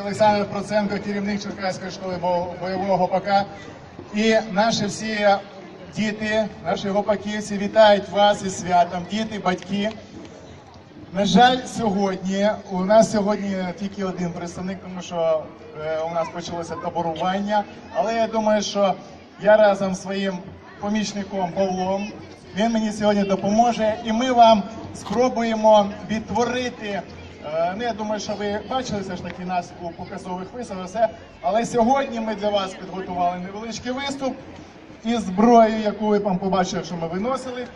Олександр Проценко, керівник Черкаської школи бойового гопака. І наші всі діти, наші гопаківці вітають вас із святом, діти, батьки. На жаль, сьогодні у нас сьогодні тільки один представник, тому що е, у нас почалося таборування. Але я думаю, що я разом з своїм помічником Павлом він мені сьогодні допоможе, і ми вам спробуємо відтворити. Е, Ну, я думаю, що ви бачили все ж таки нас у показових виставах, все. Але сьогодні ми для вас підготували невеличкий виступ із зброєю, яку ви там побачили, що ми виносили.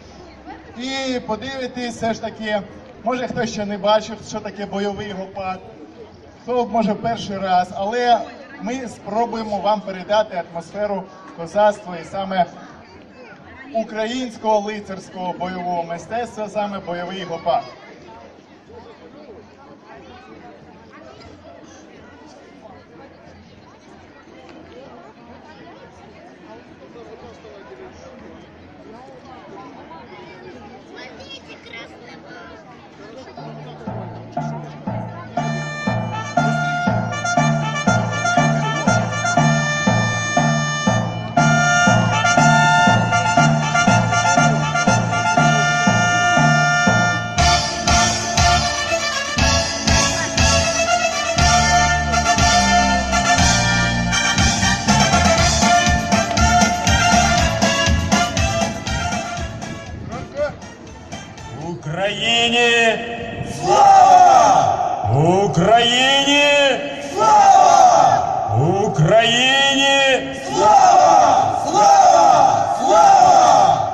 І подивитись все ж таки, може хтось ще не бачив, що таке бойовий гопак, хто може перший раз, але ми спробуємо вам передати атмосферу козацтва і саме українського лицарського бойового мистецтва, саме бойовий гопак. Слава! Слава! Україна,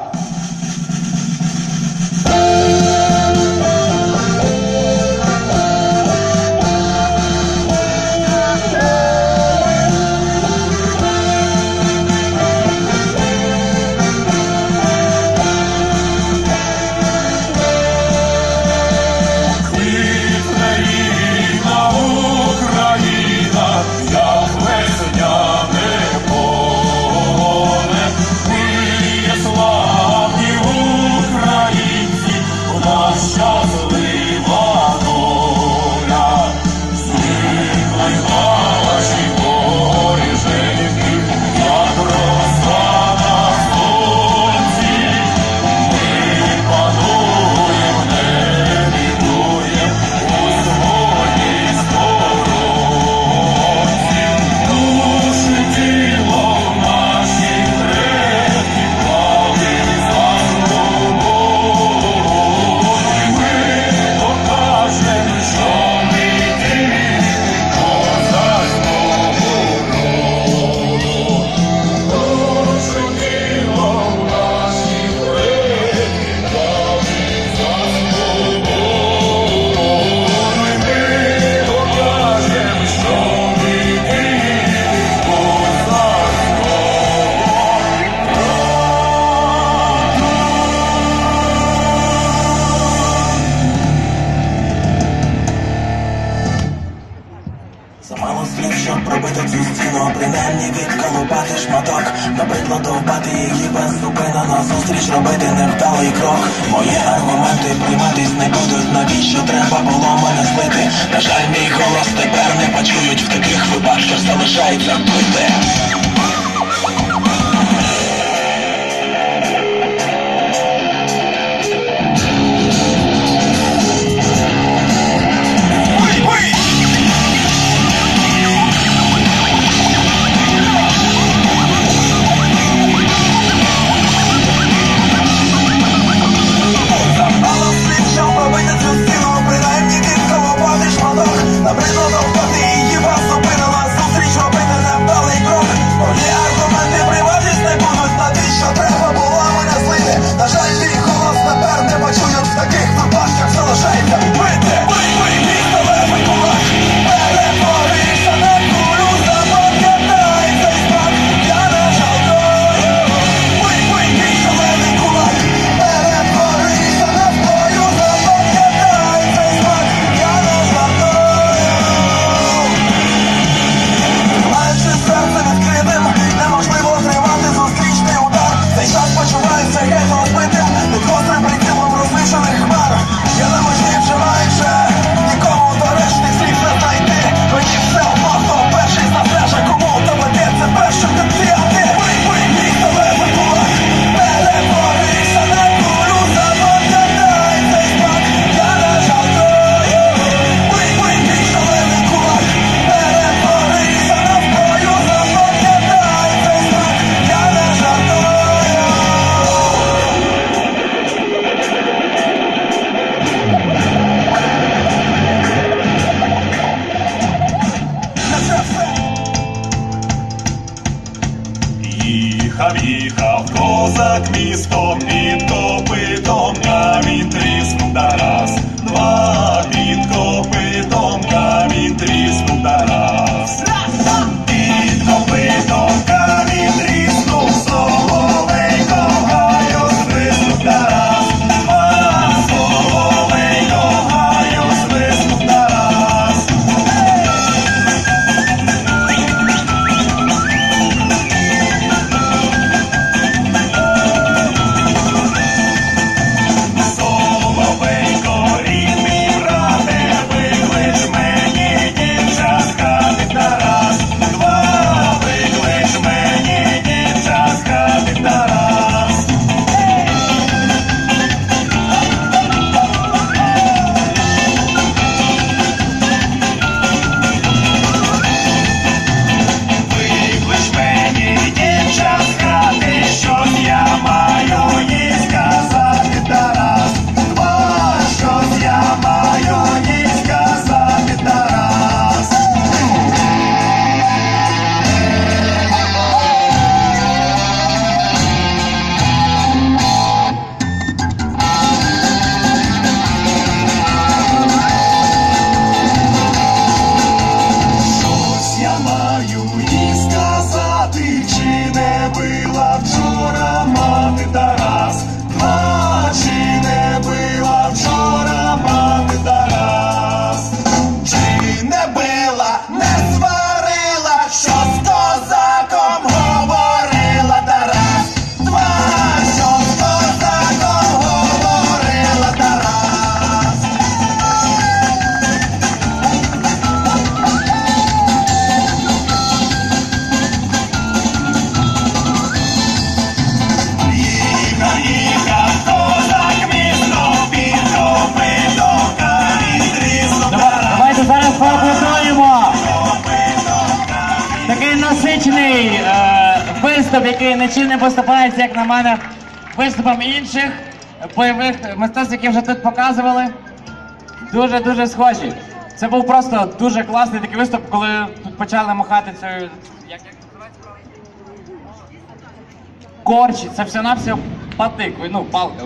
шматок, набридло довбати її беззупинно зустріч робити невдалий крок. Мої аргументи прийматись не будуть, навіщо треба було мене злити. На жаль, мій голос тепер не почують в таких випадках залишається пити. me wie's kommt, виступ, який нічим не поступається, як на мене, виступом інших бойових мистецтв, які вже тут показували. Дуже-дуже схожі. Це був просто дуже класний такий виступ, коли тут почали махати цією. Як називається? Корчі, це все на все патик, ну, палка.